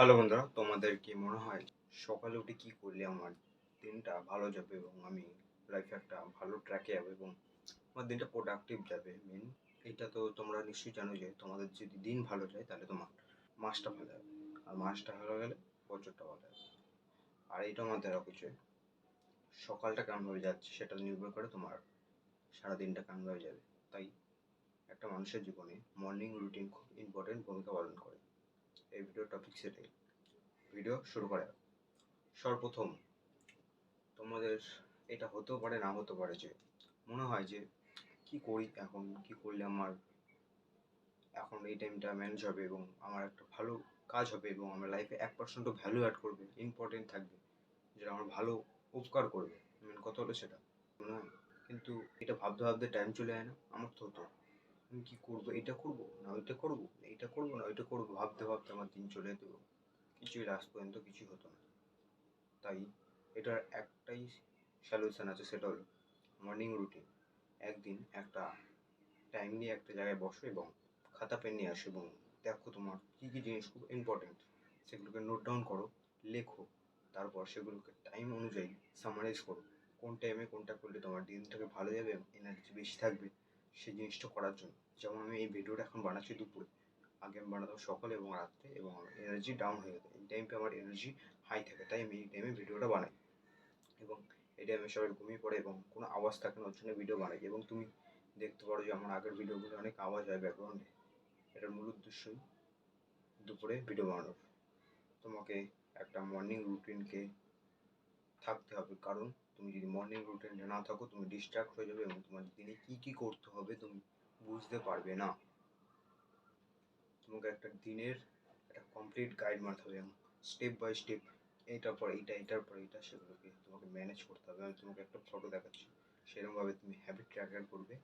Hello বন্ধুরা, তোমাদের কি মনে হয় সকালে উঠে কি করলে আমার দিনটা ভালো যাবে এবং আমি লাইফে একটা ভালো ট্র্যাকে যাবে এবং আমার দিনটা প্রোডাক্টিভ যাবে? মেন এটা তো তোমরা নিশ্চয়ই জানো যে তোমাদের যদি দিন ভালো যায় তাহলে তোমার মাসটা ভালো যাবে। আর মাসটা ভালো গেলে বছরটা ভালো যাবে। আর এটা আমাদের কিছু সকালটা কেমনভাবে যাচ্ছে সেটা নির্ভর করে তোমার সারা দিনটা কেমনভাবে যাবে। তাই একটা মানুষের জীবনে মর্নিং রুটিন খুব ইম্পর্টেন্ট ভূমিকা পালন করে। এই ভিডিও টপিক সেটাই। ভিডিও শুরু করা। সর্বপ্রথম, তোমাদের এটা হতেও পারে, না হতে পারে যে মনে হয় যে কি করি এখন, কি করলে আমার এখন এই টাইমটা ম্যানেজ হবে এবং আমার একটা ভালো কাজ হবে এবং আমার লাইফে এক পার্সেন্টও ভ্যালু অ্যাড করবে ইম্পর্টেন্ট থাকবে, যেটা আমার ভালো উপকার করবে। মেন কথা হলো সেটা। মনে হয়? কিন্তু এটা ভাবতে ভাবতে টাইম চলে যায় না। আমার তো হতো, আমি কি করব? এটা করব? না, ওইটা করব? এইটা করব না, ওইটা করব, ভাবতে ভাবতে আমার দিন চলে যেত কিছুই লাস্ট পর্যন্ত কিছুই হতো না। তাই এটার একটাই সলিউশন আছে, সেটা হলো মর্নিং রুটিন একদিন একটা টাইম নিয়ে একটা জায়গায় বসো এবং খাতা পেন নিয়ে আসো এবং দেখো তোমার কী কী জিনিস খুব ইম্পর্টেন্ট সেগুলোকে নোট ডাউন করো, লেখো, তারপর সেগুলোকে টাইম অনুযায়ী সামারাইজ করো। কোন টাইমে কোনটা করলে তোমার দিনটাকে ভালো যাবে এবং এনার্জি বেশি থাকবে, সেই জিনিসটা করার জন্য। যেমন আমি এই ভিডিওটা এখন বানাচ্ছি দুপুরে। আগে আমি বানাতাম সকালে এবং রাত্রে এবং আমার এনার্জি ডাউন হয়ে যেত। এই টাইমটা আমার এনার্জি হাই থাকে, তাই আমি এই টাইমে ভিডিওটা বানাই। এবং এই টাইমে সবাই ঘুমিয়ে পড়ে এবং কোনো আওয়াজ থাকে না, ওর জন্য ভিডিও বানাই। এবং তুমি দেখতে পারো যে আমার আগের ভিডিওগুলো অনেক আওয়াজ হয় ব্যাকগ্রাউন্ডে এটার মূল উদ্দেশ্যই দুপুরে ভিডিও বানানোর তোমাকে একটা মর্নিং রুটিনকে থাকতে হবে। কারণ তুমি যদি মর্নিং রুটিনে না থাকো, তুমি ডিস্ট্রাক্ট হয়ে যাবে এবং তোমার দিনে কী কী করতে হবে তুমি বুঝতে পারবে না। তোমাকে একটা দিনের একটা কমপ্লিট গাইড মারতে হবে, এবং স্টেপ বাই স্টেপ এইটার পর এইটা, এটার পর এইটা সেগুলোকে তোমাকে ম্যানেজ করতে হবে। আমি তোমাকে একটা ফটো দেখাচ্ছি। সেরকমভাবে তুমি হ্যাবিট ট্র্যাকার করবে,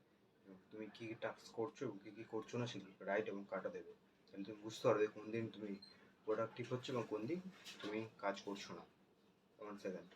এবং তুমি কী কী টাস্ক করছ এবং কী কী করছ না সেগুলোকে রাইট এবং কাটা দেবে। তাহলে তুমি বুঝতে পারবে কোন দিন তুমি প্রোডাক্টিভ হচ্ছে এবং কোন দিন তুমি কাজ করছ না। ওয়ান সেকেন্ড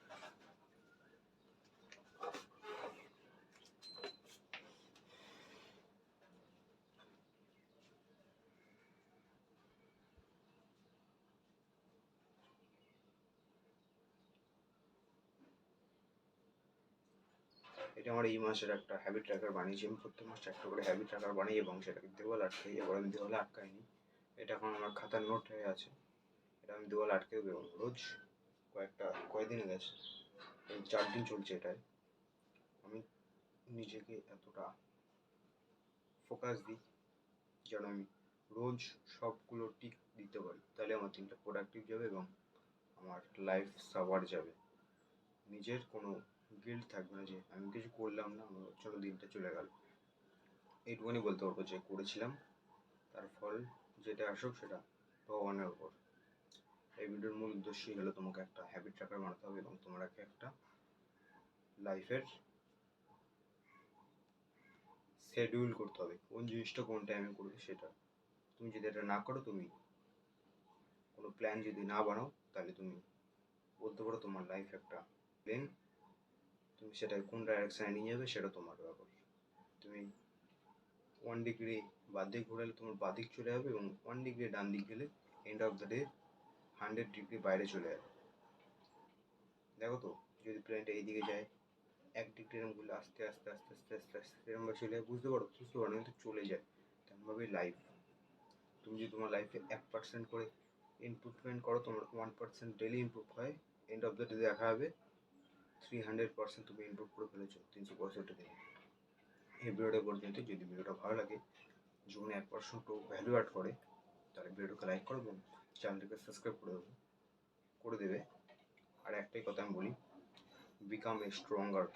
এটা আমার এই মাসের একটা হ্যাবিট ট্র্যাকার বানিয়েছি। আমি প্রত্যেক মাসে একটা করে হ্যাবিট ট্র্যাকার বানাই এবং সেটাকে দেওয়াল আটকাই, এবার আমি দেওয়ালে আটকাইনি। এটা এখন আমার খাতার নোট হয়ে আছে। এটা আমি দেওয়ালে আটকে দেবো এবং রোজ কয়েকটা কয়েকদিন গেছে চার দিন চলছে এটাই। আমি নিজেকে এতটা ফোকাস দিই যেন আমি রোজ সবগুলো টিক দিতে পারি। তাহলে আমার দিনটা প্রোডাক্টিভ যাবে এবং আমার লাইফ সাবার যাবে। নিজের কোনো গিল্ট থাকবে না যে আমি কিছু করলাম না, আমার চলো দিনটা চলে গেল। এইটুকুনি বলতে পারব যে করেছিলাম। তার ফল যেটা আসুক সেটা ভগবানের ওপর এই ভিডিওর মূল উদ্দেশ্যই হলো তোমাকে একটা হ্যাবিট ট্র্যাকার বানাতে হবে এবং তোমাকে একটা লাইফের শেডিউল করতে হবে। কোন জিনিসটা কোন টাইমে করবে সেটা। তুমি যদি এটা না করো, তুমি কোনো প্ল্যান যদি না বানাও, তাহলে তুমি বলতে পারো তোমার লাইফ একটা প্লেন তুমি সেটা কোন ডাইরেকশানে নিয়ে যাবে সেটা তোমার ব্যাপার। তুমি ওয়ান ডিগ্রি বাদ দিক ঘোরালে তোমার বাঁ দিক চলে যাবে এবং ওয়ান ডিগ্রি ডান দিক গেলে end of the day hundred degree বাইরে চলে যাবে। দেখো তো, যদি প্লেনটা এইদিকে যায়, এক ডিগ্রি ঘুরলে আস্তে আস্তে আস্তে আস্তে আস্তে আস্তে এরকমভাবে চলে যায়, বুঝতে পারো? বুঝতে পারো? কিন্তু চলে যায়। তেমনভাবেই লাইফ তুমি যদি তোমার লাইফে এক পার্সেন্ট করে ইমপ্রুভমেন্ট করো, তোমার ওয়ান পার্সেন্ট ডেলি ইমপ্রুভ হয় এন্ড অফ দ্য ডে দেখা হবে। থ্রি হান্ড্রেড পার্সেন্ট তুমি ইমপ্রুভ করে ফেলেছো, তিনশো পঁয়ষট্টি দিনে। এই ভিডিওটা পর্যন্ত যদি ভিডিওটা ভালো লাগে জীবনে এক পার্সেন্ট ভ্যালু অ্যাড করে, তাহলে ভিডিওকে লাইক করো এবং চ্যানেলটিকে সাবস্ক্রাইব করে দেবো, করে দেবে। আর একটাই কথা আমি বলি বিকাম এ স্ট্রঙ্গার